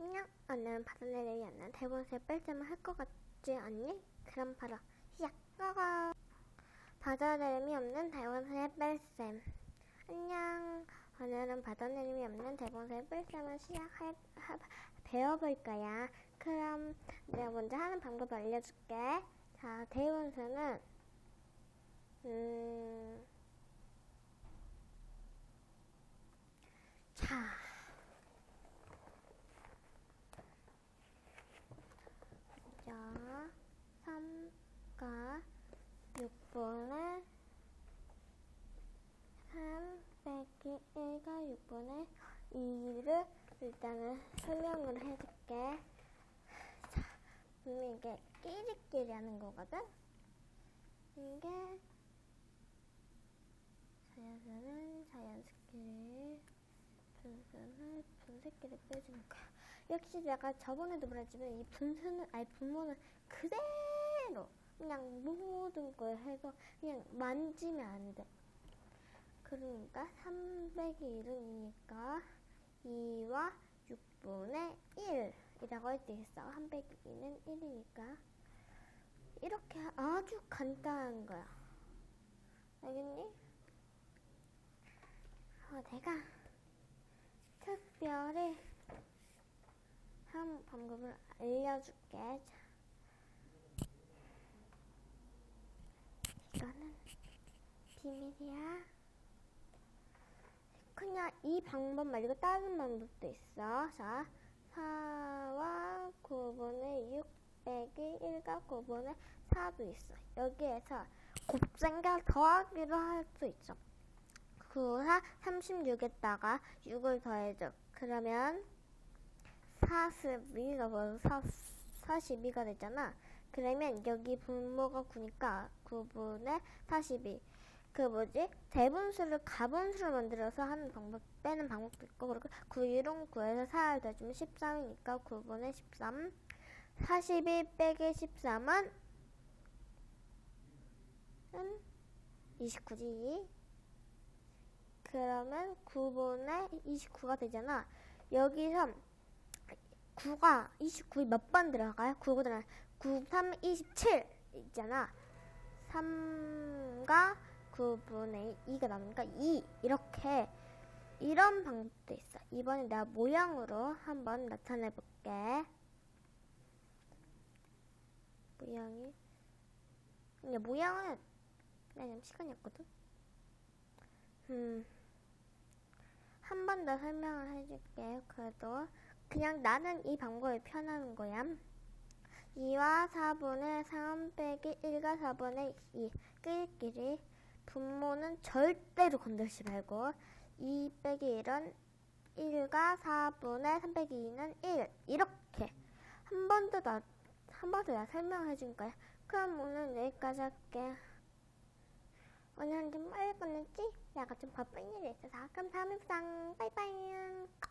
안녕. 오늘은 받아내림이 없는 대본세 뺄셈을 할 것 같지 않니? 그럼 바로 시작. 고고. 받아내림이 없는 대본세 뺄셈. 안녕. 오늘은 받아내림이 없는 대본세 뺄셈을 시작할 하, 배워볼 거야. 그럼 내가 먼저 하는 방법 알려줄게. 자, 대본세는 음. 자. 자, 3과 6분의 3 빼기 1과 6분의 2를 일단은 설명을 해줄게. 자, 분명 이게 끼리끼리 하는 거거든? 이게 자연수는 자연스끼리 분수는 분수끼리 빼주는 거야. 역시 내가 저번에도 말했지만 이 분수는 아니 분모는 그대로 그냥 모든 걸 해서 그냥 만지면 안 돼. 그러니까 300이 1이니까 2와 6분의 1이라고 할때 있어. 302는 1이니까 이렇게 아주 간단한 거야. 알겠니? 어, 내가 특별히 한 방법을 알려줄게. 자. 이거는 비밀이야. 그냥 이 방법 말고 다른 방법도 있어. 자, 4와 9분의 6 빼기 1과 9분의 4도 있어. 여기에서 곱셈과 더하기로 할 수 있어. 9사 36에다가 6을 더해줘. 그러면 42가 뭐 4, 42가 되잖아. 그러면 여기 분모가 9니까 9분의 42. 그 뭐지? 대분수를 가분수로 만들어서 하는 방법, 빼는 방법도 있고, 그리고 9, 1은 9에서 4를 더주면 13이니까 9분의 13. 42 빼기 13은 29지. 그러면 9분의 29가 되잖아. 여기서 9가 29이 몇 번 들어가요? 9가 들어가요. 9, 3, 27 있잖아. 3과 9분의 2가 남으니까 2 이렇게 이런 방법도 있어. 이번에 내가 모양으로 한번 나타내 볼게. 모양이 근데 모양은 그냥 시간이 없거든. 음. 한 번 더 설명을 해줄게. 그래도 그냥 나는 이 방법이 편한 거야. 2와 4분의 3 빼기 1과 4분의 2 끼리끼리 분모는 절대로 건들지 말고 2 빼기 1은 1과 4분의 3 빼기 2는 1 이렇게 한 번 더 나 한 번 더 나 설명해 줄 거야. 그럼 오늘 여기까지 할게. 오늘은 좀 빨리 끝냈지? 내가 좀 바쁜 일이 있어서 그럼 다음에 보자. 빠이빠이.